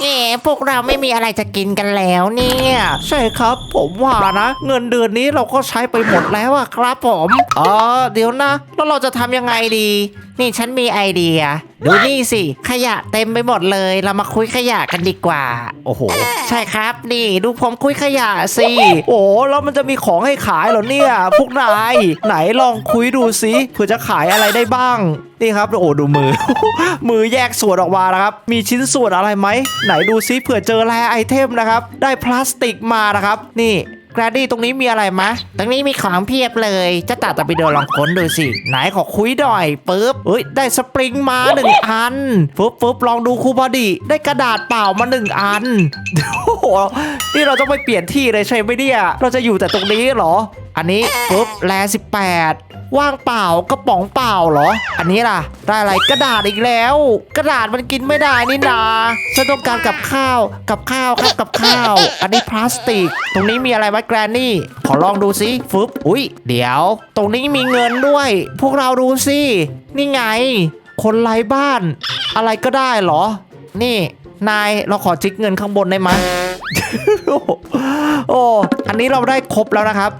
เอ๋พวกเราไม่มีอะไรจะกินกันแล้วเนี่ย ใช่ครับ ผมว่านะ เงินเดือนนี้เราก็ใช้ไปหมดแล้วอะครับผมเออเดี๋ยวนะ แล้วเราจะทำยังไงดี นี่ฉันมีไอเดีย ดูนี่สิ ขยะเต็มไปหมดเลย เรามาคุยขยะกันดีกว่า โอ้โห ใช่ครับ นี่ดูผมคุยขยะสิ โอ้แล้วมันจะมีของให้ขายเหรอเนี่ยพวกนายไหนลองคุยดูสิเผื่อจะขายอะไรได้บ้าง นี่ครับโอ้ดูมือ มือแยกส่วนออกมานะครับ มีชิ้นส่วนอะไรไหมไหนดูซิเผื่อเจอแรไอเทมนะครับ ได้พลาสติกมานะครับ นี่แกรดดี้ตรงนี้มีอะไรมะ ตรงนี้มีของเพียบเลยเจะตัดตะปิโดลองค้นดูสิ ไหนขอคุยหน่อยปึ๊บเอ้ย ได้สปริงมาหนึ่งอันปึ๊บปึ๊บลองดูครูบอดี ได้กระดาษเปล่ามาหนึ่งอันโอ้โห นี่เราต้องไปเปลี่ยนที่เลยใช่ไหมเนี่ย เราจะอยู่แต่ตรงนี้เหรอ อันนี้ปึ๊บแลสิบแปดว่างเปล่ากระป๋องเปล่าเหรอ อันนี้ล่ะ ได้อะไรกระดาษอีกแล้ว กระดาษมันกินไม่ได้นี่นาฉันต้องการกับข้าวกับข้าวครับกับข้าว อันนี้พลาสติก ตรงนี้มีอะไรไหมแกรนนี่ ขอลองดูสิฟึบอุ้ยเดี๋ยว ตรงนี้มีเงินด้วย พวกเราดูสินี่ไง คนไร้บ้าน อะไรก็ได้เหรอ นี่ นายเราขอจิกเงินข้างบนได้ไหม โอ้อ้อันนี้เราได้ครบแล้วนะครับ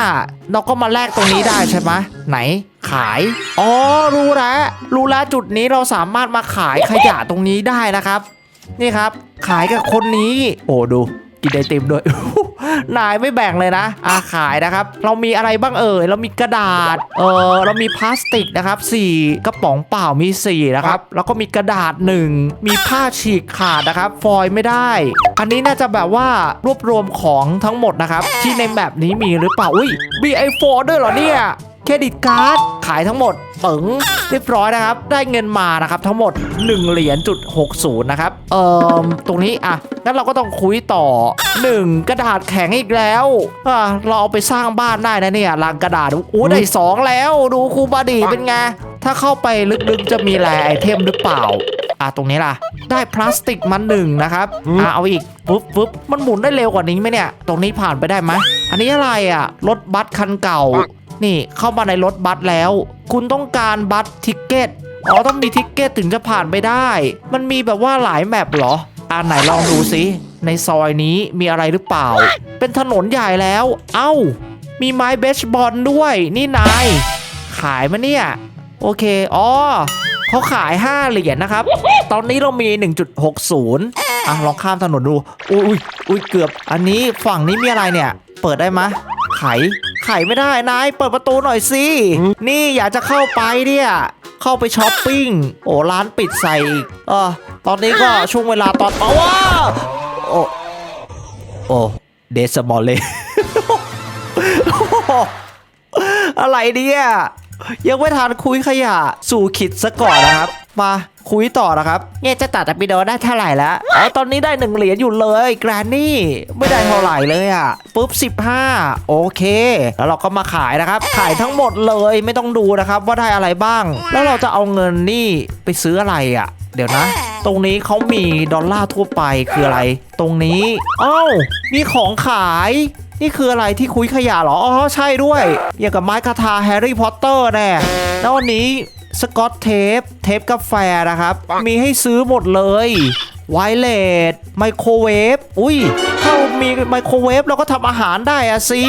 15 เราก็มาแลกตรงนี้ได้ใช่ไหมไหนขาย อ๋อ รู้แล้ว รู้แล้วจุดนี้เราสามารถมาขายขยะตรงนี้ได้นะครับ นี่ครับ ขายกับคนนี้ โอ้ดู กินไอติมด้วย นายไม่แบ่งเลยนะอาขายนะครับ เรามีอะไรบ้างเอ่ย เรามีกระดาษ เออเรามีพลาสติกนะครับ4กระป๋องเปล่ามี4นะครับ แล้วก็มีกระดาษ 1 มีผ้าฉีกขาดนะครับ ฟอยล์ไม่ได้ อันนี้น่าจะแบบว่ารวบรวมของทั้งหมดนะครับ ที่ในแบบนี้มีหรือเปล่า อุ้ยมีไอโฟนด้วยเหรอเนี่ย เครดิตการ์ดขายทั้งหมดปึ๋งเรียบร้อยนะครับ ได้เงินมานะครับทั้งหมด 1 เหรียญจุด60นะครับ เอ่อตรงนี้อะงั้นเราก็ต้องคุยต่อ 1 กระดาษแข็งอีกแล้วอะเราเอาไปสร้างบ้านได้นะเนี่ยลังกระดาษโอ้ได้ 2 แล้วดูครูบาดีเป็นไง ถ้าเข้าไปลึกๆจะมีแรไอเทมหรือเปล่าอะตรงนี้ล่ะ ได้พลาสติกมาหนึ่งนะครับอะเอาอีกปุ๊บปุ๊บมันหมุนได้เร็วกว่านี้ไหมเนี่ย ตรงนี้ผ่านไปได้ไหมอันนี้อะไรอะรถบัสคันเก่า นี่เข้ามาในรถบัสแล้ว คุณต้องการบัสทิกเก็ตอ๋อต้องมีทิกเก็ตถึงจะผ่านไปได้ มันมีแบบว่าหลายแมปเหรออ่าไหนลองดูสิในซอยนี้มีอะไรหรือเปล่า เป็นถนนใหญ่แล้ว เอ้า มีไม้เบสบอลด้วย นี่นาย ขายมาเนี่ย โอเค อ๋อเขาขาย 5 เหรียญนะครับ ตอนนี้เรามี 1.60 อะ ลองข้ามถนนดู อุ้ยอุ้ยเกือบ อันนี้ฝั่งนี้มีอะไรเนี่ย เปิดได้ไหมไข ไขไม่ได้นายเปิดประตูหน่อยสินี่อยากจะเข้าไปเนี่ยเข้าไปช้อปปิ้งโอ้ร้านปิดใส่อีกเออตอนนี้ก็ช่วงเวลาตอนเอาว้าโอ้โอ้เดสมอลเลยอะไรเนี่ยยังไม่ทานคุยขยะสู่ขิดซะก่อนนะครับ มาคุยต่อนะครับเนี่ยเจะตัดตะปิโดได้เท่าไหร่แล้วอ๋อตอนนี้ได้หนึ่งเหรียญอยู่เลยแกรนนี่ไม่ได้เท่าไหร่เลยอะปุ๊บ 15 โอเค แล้วเราก็มาขายนะครับ ขายทั้งหมดเลยไม่ต้องดูนะครับว่าได้อะไรบ้าง แล้วเราจะเอาเงินนี่ไปซื้ออะไรอะ เดี๋ยวนะ ตรงนี้เขามีดอลลาร์ทั่วไปคืออะไร ตรงนี้เอ้ามีของขายนี่คืออะไรที่คุยขยะเหรอ อ๋อ ใช่ด้วยอย่างกับไม้คาทาแฮร์รี่พอตเตอร์แน่แล้ววันนี้ สกอตเทป เทปกาแฟนะครับ มีให้ซื้อหมดเลย ไวเลสไมโครเวฟ อุ้ย ถ้ามีไมโครเวฟเราก็ทำอาหารได้อะสิ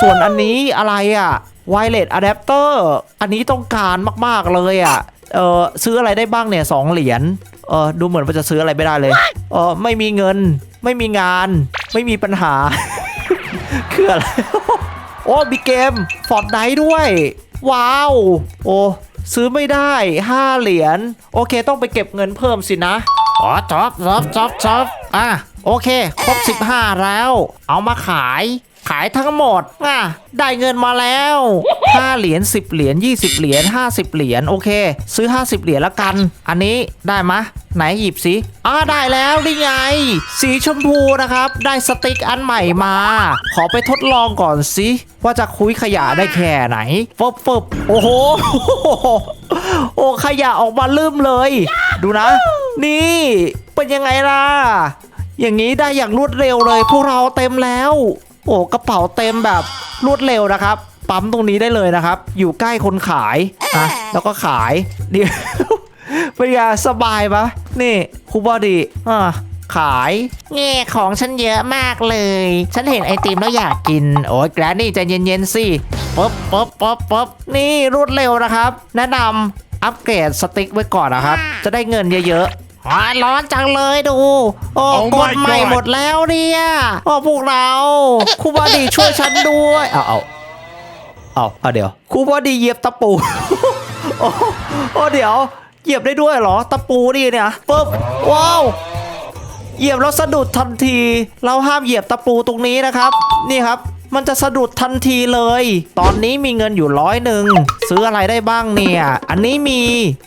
ส่วนอันนี้อะไรอะไวเลสอะแดปเตอร์ อันนี้ต้องการมากๆเลยอะเออซื้ออะไรได้บ้างเนี่ยสองเหรียญ เออดูเหมือนว่าจะซื้ออะไรไม่ได้เลย เออไม่มีเงิน ไม่มีงาน ไม่มีปัญหา คืออะไร โอ้มีเกมฟอร์ดไนด้วย ว้าว โอ้ ซื้อไม่ได้ 5 เหรียญโอเค ต้องไปเก็บเงินเพิ่มสินะอ๋อจอบจอบจอบจอบอะโอเค ครบ 15 แล้ว เอามาขาย ขายทั้งหมดอะได้เงินมาแล้ว 5 เหรียญ10 เหรียญ20 เหรียญ50 เหรียญโอเค ซื้อ 50 เหรียญละกัน อันนี้ได้มะไหนหยิบสิอ่าได้แล้วนี่ไง สีชมพูนะครับ ได้สติ๊กอันใหม่มา ขอไปทดลองก่อนสิว่าจะคุยขยะได้แค่ไหนฟบฟบโอ้โห โอ้ขยะออกมาลืมเลย ดูนะ นี่เป็นยังไงล่ะ อย่างนี้ได้อย่างรวดเร็วเลย พวกเราเต็มแล้ว โอ้กระเป๋าเต็มแบบรวดเร็วนะครับ ปั๊มตรงนี้ได้เลยนะครับ อยู่ใกล้คนขายนะแล้วก็ขายนี่เป็นไงสบายปะนี่คูบอดีอ่าขายแง่ของฉันเยอะมากเลย ฉันเห็นไอติมแล้วอยากกิน โอ้ยแกรนนี่ใจเย็นๆสิป๊บป๊บป๊บป๊บนี่รวดเร็วนะครับ แนะนำอัปเกรดสติ๊กไว้ก่อนนะครับ จะได้เงินเยอะ อ๋อร้อนจังเลยดู โอ้ Oh กด my ใหม่ God หมดแล้วเนี่ยๆโอ้พวกเราครูบอดีช่วยฉันด้วย เอาเอาเอาเอาเดี๋ยวครูบอดีเหยียบตะปู โอ้โอ้เดี๋ยว เหยียบได้ด้วยเหรอ ตะปูนี่เนี่ยปุ๊บว้าว เหยียบแล้วสะดุดทันที เราห้ามเหยียบตะปูตรงนี้นะครับ นี่ครับ มันจะสะดุดทันทีเลย ตอนนี้มีเงินอยู่ร้อยหนึ่งซื้ออะไรได้บ้างเนี่ย อันนี้มี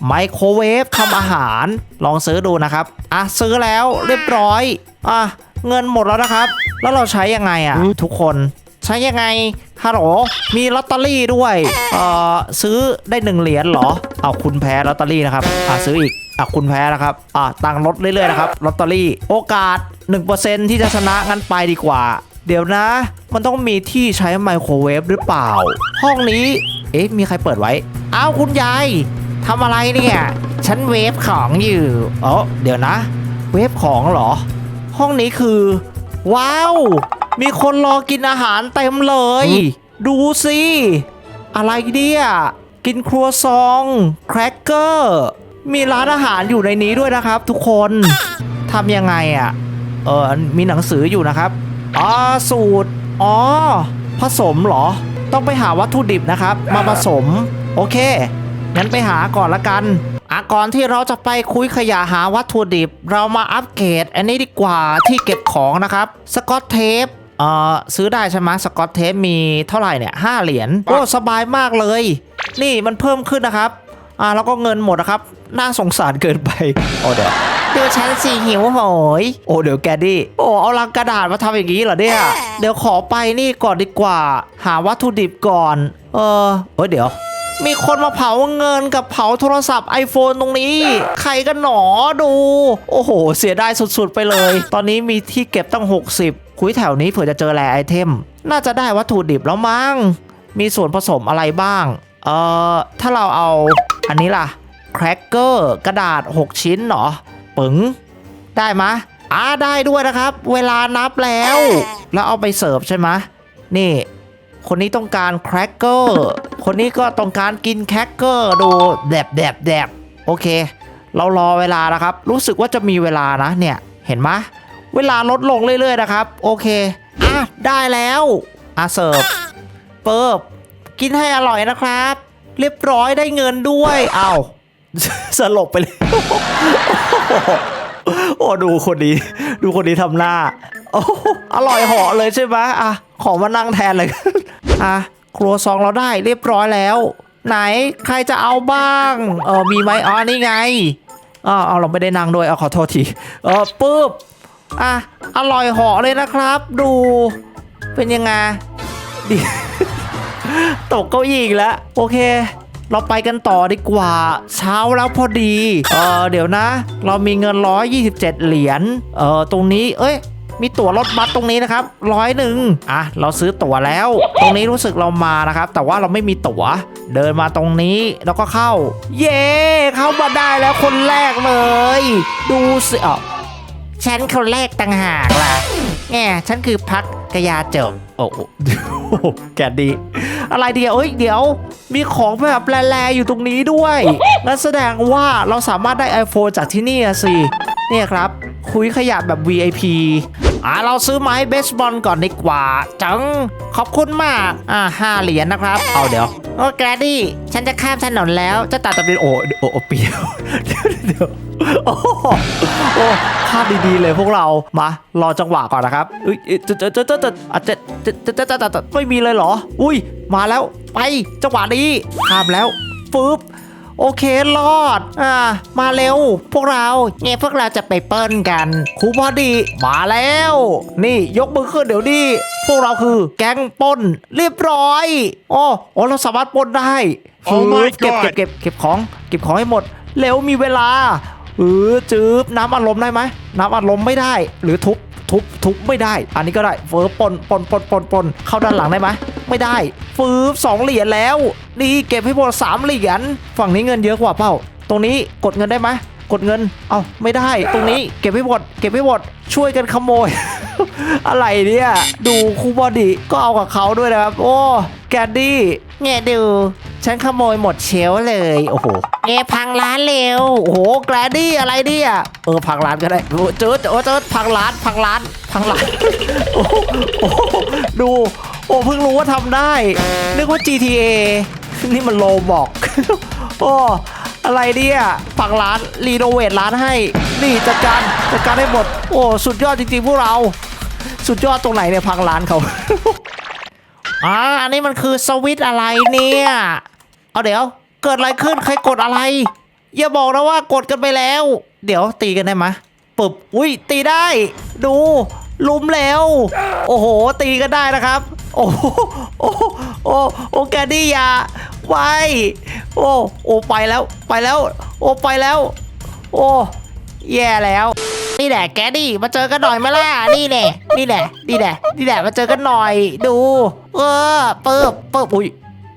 ไมโครเวฟทำอาหาร ลองซื้อดูนะครับ อะซื้อแล้วเรียบร้อย อะเงินหมดแล้วนะครับ แล้วเราใช้ยังไงอะ ทุกคนใช้ยังไงฮัลโหลมีลอตเตอรี่ด้วย เอ่อ ซื้อได้หนึ่งเหรียญเหรอ เอาคุณแพ้ลอตเตอรี่นะครับ อะซื้ออีก อะคุณแพ้นะครับ อะตังค์ลดเรื่อยๆนะครับ ลอตเตอรี่ โอกาส 1%ที่จะชนะงั้นไปดีกว่า เดี๋ยวนะ มันต้องมีที่ใช้ไมโครเวฟหรือเปล่า ห้องนี้ เอ๊ะ มีใครเปิดไว้ อ้าวคุณยายทำอะไรเนี่ย ฉันเวฟของอยู่อ๋อเดี๋ยวนะ เวฟของเหรอ ห้องนี้คือ ว้าว มีคนรอกินอาหารเต็มเลย ดูสิ อะไรเนี่ยกินครัวซอง แครกเกอร์ มีร้านอาหารอยู่ในนี้ด้วยนะครับ ทุกคนทำยังไงอะ่ะ เออมีหนังสืออยู่นะครับ อ๋อสูตร อ๋อ ผสมเหรอ ต้องไปหาวัตถุดิบนะครับ มาผสม โอเค งั้นไปหาก่อนละกันอะก่อนที่เราจะไปคุยขยะหาวัตถุดิบ เรามาอัปเกรดอันนี้ดีกว่าที่เก็บของนะครับ สกอตเทปเอ่อซื้อได้ใช่ไหมสกอตเทปมีเท่าไหร่เนี่ยห้าเหรียญ โอ้สบายมากเลย นี่มันเพิ่มขึ้นนะครับ อ่าแล้วก็เงินหมดนะครับ น่าสงสารเกินไป โอ้เดี๋ยว ดูฉันสิหิวโหย โอ้เดี๋ยวแกดี้โอ้เอาลังกระดาษมาทำอย่างนี้เหรอเนี่ย เดี๋ยวขอไปนี่ก่อนดีกว่า หาวัตถุดิบก่อน เออเอ้ยเดี๋ยวมีคนมาเผาเงินกับเผาโทรศัพท์ iPhone ตรงนี้ ใครกันหนอดู โอ้โห เสียดายสุดๆไปเลย ตอนนี้มีที่เก็บตั้ง 60 คุยแถวนี้เผื่อจะเจอแลไอเทม น่าจะได้วัตถุดิบแล้วมั้ง มีส่วนผสมอะไรบ้าง เอ่อ ถ้าเราเอาอันนี้ล่ะ แครกเกอร์ กระดาษ 6 ชิ้นเหรอ ปึ๋งได้มะอ่าได้ด้วยนะครับ เวลานับแล้ว แล้วเอาไปเสิร์ฟใช่ไหมะนี่ คนนี้ต้องการแครกเกอร์ คนนี้ก็ต้องการกินแครกเกอร์ดูแดบแดบแดบโอเค เรารอเวลานะครับ รู้สึกว่าจะมีเวลานะเนี่ยเห็นไหมะเวลาลดลงเรื่อยๆนะครับ โอเคอะได้แล้วอะเสิร์ฟเปิบกินให้อร่อยนะครับ เรียบร้อยได้เงินด้วยเอาว สลบไปเลย โอ้ดูคนนี้ ดูคนนี้ทำหน้า โอ้อร่อยเหาะเลยใช่ไหมอะ ขอมานั่งแทนเลยอะครัวซองเราได้เรียบร้อยแล้ว ไหนใครจะเอาบ้าง เออมีไหมอ๋อนี่ไงอ๋อเอาเราไม่ได้นั่งด้วยเอาขอโทษทีเออปุ๊บอะอร่อยเหาะเลยนะครับ ดูเป็นยังไงดีตกเก้าอี้อีกแล้ว โอเค เราไปกันต่อดีกว่า เช้าแล้วพอดี เออเดี๋ยวนะ เรามีเงิน 127 เหรียญ เออตรงนี้ เอ้ยมีตั๋วรถบัสตรงนี้นะครับร้อยหนึ่งอะเราซื้อตั๋วแล้ว ตรงนี้รู้สึกเรามานะครับ แต่ว่าเราไม่มีตั๋ว เดินมาตรงนี้แล้วก็เข้า เย้เข้ามาได้แล้วคนแรกเลย ดูสิอ๋อฉันคนแรกต่างหากล่ะ แง่ฉันคือพักกยาจบโอ้โหแกดี อะไรเดียวเอ้ยเดี๋ยว มีของแบบแลๆอยู่ตรงนี้ด้วยงั้นแสดงว่าเราสามารถได้ iPhone จากที่นี่อะสิเนี่ยครับ คุยขยะแบบ VIP อะเราซื้อไม้เบสบอลก่อนดีกว่า จัง ขอบคุณมาก อ่าห้าเหรียญนะครับ เอาเดี๋ยว โอ้แกรดี้ ฉันจะข้ามถนนแล้ว จะตัดตะเป็นโอ้โอ้โอ้เปรี้ยวเดี๋ยวเดี๋ยวโอ้โหโอ้ภาพดีๆเลยพวกเรามารอจังหวะก่อนนะครับเอ้ยจะจะจะจะจะอาจจะจะจะจะจะจะไม่มีเลยเหรอ อุ้ย มาแล้วไปจังหวะนี้ข้ามแล้วปึ๊บโอเครอด อ่า มาเร็ว พวกเราเนี่ยพวกเราจะไปเปิ้ลกันครูพอดี มาแล้ว นี่ยกมือขึ้นเดี๋ยวนี้พวกเราคือแก๊งปล้นเรียบร้อยโอ้โอ้เราสามารถปล้นได้ Oh my เก็บ God เก็บเก็บเก็บของ เก็บของให้หมด เร็วมีเวลา เออจืบน้ำอัดลมได้ไหมน้ำอัดลมไม่ได้ หรือทุบทุบทุบไม่ได้ อันนี้ก็ได้เฟอปนปนปนปนปนเข้าด้านหลังได้ไหมไม่ได้ฟืบสองเหรียญแล้ว นี่เก็บให้หมดสามเหรียญฝั่งนี้เงินเยอะกว่าเปล่า ตรงนี้กดเงินได้ไหมกดเงิน เอาไม่ได้ ตรงนี้เก็บไว้หมดเก็บไว้หมดช่วยกันขโมย อะไรเนี่ย ดูครูบอดีก็เอากับเขาด้วยนะครับ โอ้ แกดดี้เนี่ยดู ฉันขโมยหมดเชลฟ์เลย โอ้โห เอะพังร้านเร็ว โอ้โห แกรดดี้อะไรเนี่ยเออพังร้านก็ได้โอ้เจอเจอเจอพังร้านพังร้านพังร้านโอ้โหโอ้โหดู โอ้เพิ่งรู้ว่าทำได้ นึกว่า GTA นี่มันโลบอกโอ้อะไรเนี่ยพังร้านรีโนเวทร้านให้ นี่จัดการจัดการให้หมด โอ้สุดยอดจริงๆพวกเรา สุดยอดตรงไหนเนี่ยพังร้านเขาอ่าอันนี้มันคือสวิตช์อะไรเนี่ย เอาเดี๋ยว เกิดอะไรขึ้นใครกดอะไร อย่าบอกนะว่ากดกันไปแล้ว เดี๋ยวตีกันได้ไหมปึบอุ้ยตีได้ ดูลุมแล้ว โอ้โห ตีกันได้นะครับ โอ้โหโอ้โหโอ้โอ้แกดี้ยาไว้โอ้โอ้ไปแล้วไปแล้ว โอ้ไปแล้ว โอ้แย่แล้วนี่แหละแกดี้มาเจอกันหน่อยไหมาล่ะนี่แหละนี่แหละนี่แหละนี่แหละมาเจอกันหน่อย ดู เออเปิบเปิบอุ้ย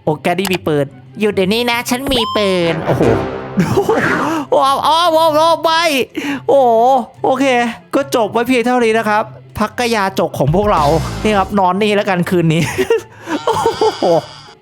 โอ้แกดี้มีปืน หยุดเดี๋ยวนี้นะ ฉันมีปืน โอ้โหโอ้โอ้โอ้โอ้ไม่โอ้โอเค ก็จบไว้เพียงเท่านี้นะครับ พักกยาจกของพวกเรา นี่ครับนอนนี่แล้วกันคืนนี้ โอ้โห